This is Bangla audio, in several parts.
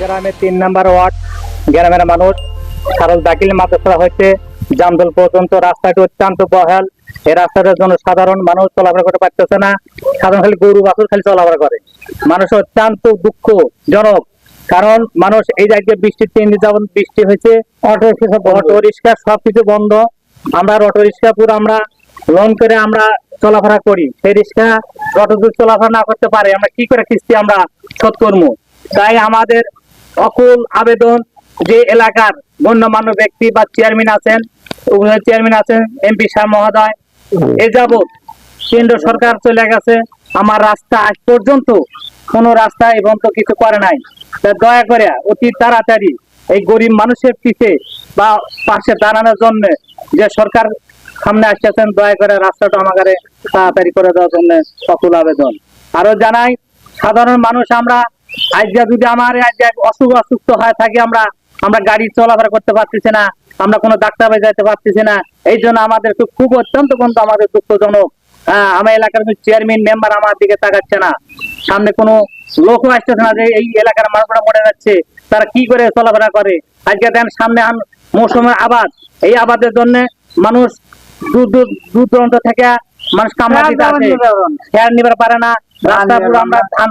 গ্রামের তিন নাম্বার ওয়ার্ড, গ্রামের মানুষ। সারল দাখিল মাদ্রাসা হইতে জামদল পর্যন্ত, রাস্তাটি অত্যন্ত বহাল। এই রাস্তাটার জন্য সাধারণ মানুষ চলাফেরা করতে পারতেছে না। সাধারণ খালি গরু, বাছুর খালি চলাফেরা করে। মানুষ অত্যন্ত দুঃখজনক। কারণ মানুষ এই জায়গায় বৃষ্টির তিন দিন যাবত বৃষ্টি হয়েছে, অটো রিক্সা অটো রিক্সা সবকিছু বন্ধ। আমরা অটো রিক্সা পুরো আমরা লোন করে আমরা চলাফেরা করি। সেই রিক্সা দূর চলাফেরা না করতে পারে। আমরা কি করে কিস্তি আমরা শোধ করব? তাই আমাদের অকুল আবেদন যে এলাকার গণ্যমান্য ব্যক্তি বা চেয়ারম্যান আছেন চেয়ারম্যান আছেন এমপি সাহেব মহোদয়। এ যাবৎ কেন্দ্র সরকার চলে গেছে। আমার রাস্তা আজ পর্যন্ত কোনো রাস্তা এবং তো কিছু করে নাই। দয়া করে অতি তাড়াতাড়ি এই গরিব মানুষের পিছে বা পাশে দাঁড়ানোর জন্য যে সরকার সামনে আসতেছেন, দয়া করে রাস্তাটা আমাকে তাড়াতাড়ি করে দেওয়ার জন্য সকল আবেদন। আরও জানাই, সাধারণ মানুষ আমরা আজকে যদি আমার আজকে অসুখ অসুস্থ হয়ে থাকি আমরা আমরা গাড়ি চলাফেরা করতে পারতেছি না আমরা কোনো ডাক্তার যেতে পারতেছি না এই জন্য আমাদের খুব খুব অত্যন্ত কিন্তু আমাদের দুঃখজনক। হ্যাঁ আমার এলাকার চেয়ারম্যান মেম্বার আমার দিকে তাকাচ্ছে না। সামনে কোনো লোকও আসতেছে না যে এই এলাকার মানুষরা মরে যাচ্ছে তারা কি করে চলাফেরা করে? আজকে দেন সামনে মৌসুমের আবাদ। এই আবাদের জন্য মানুষ দূর দূর দূর দূরান্ত থেকে মানুষ কামড়া দিতে আসে। খেয়ার নিবার পারে না। রাস্তা আমরা ধান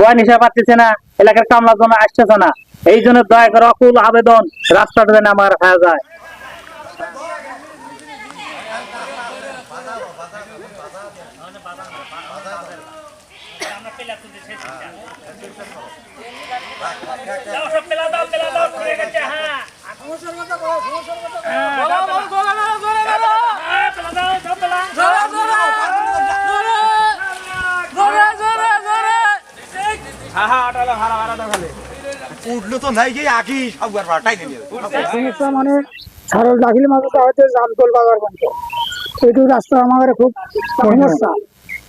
বয় নিশা পাচ্ছি না, এলাকার কামলার জন্য আসতেছে না। এই জন্য দয়া করে অকুল আবেদন, রাস্তাটা যেন আমার হয়ে যায়। উঠল তো নাই গিয়ে আগে সববার পাল্টাই নিয়ে সমস্যা মানে সারল দাখিল মাদ্রাসা হয়তো জামতল বাগার পর্যন্ত এইটু রাস্তা আমাদের খুব সমস্যা।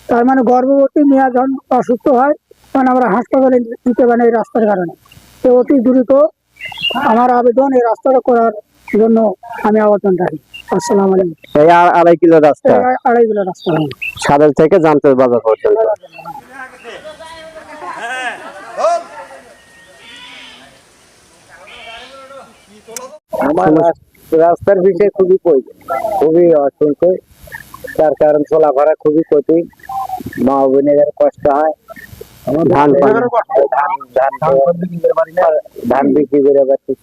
তার মানে গর্ভবতী মেয়া যখন অসুস্থ হয় তখন আমরা হাসপাতালে দিতে পারি এই রাস্তার কারণে। তো অতি দ্রুত আমার আবেদন এই রাস্তাটা করার জন্য আমি আবেদন রাখি। আসসালাম আলাইকুম। এই আড়াই কিলো রাস্তা। আড়াই কিলো রাস্তা। সাদল থেকে জানতে বাজার পর্যন্ত। আমার রাস্তার বিষয়ে খুবই প্রয়োজন খুবই অসংখ্য। তার কারণ চলাফেরা খুবই কঠিন। মা বোনের কষ্ট হয়। ধান বিক্রি করে পাচ্ছি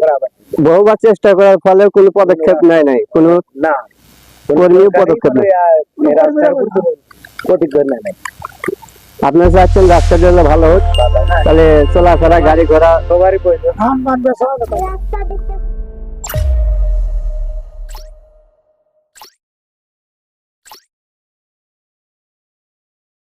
করা বহুবার চেষ্টা করার ফলে কোনো পদক্ষেপ নেয় নাই। কোনো না। কর্মীও পদক্ষেপ রাস্তার আপনারা চাচ্ছেন রাস্তাটা হলে ভালো হোক। তাহলে চলাফেরা গাড়ি ঘোড়া সবারই প্রয়োজন।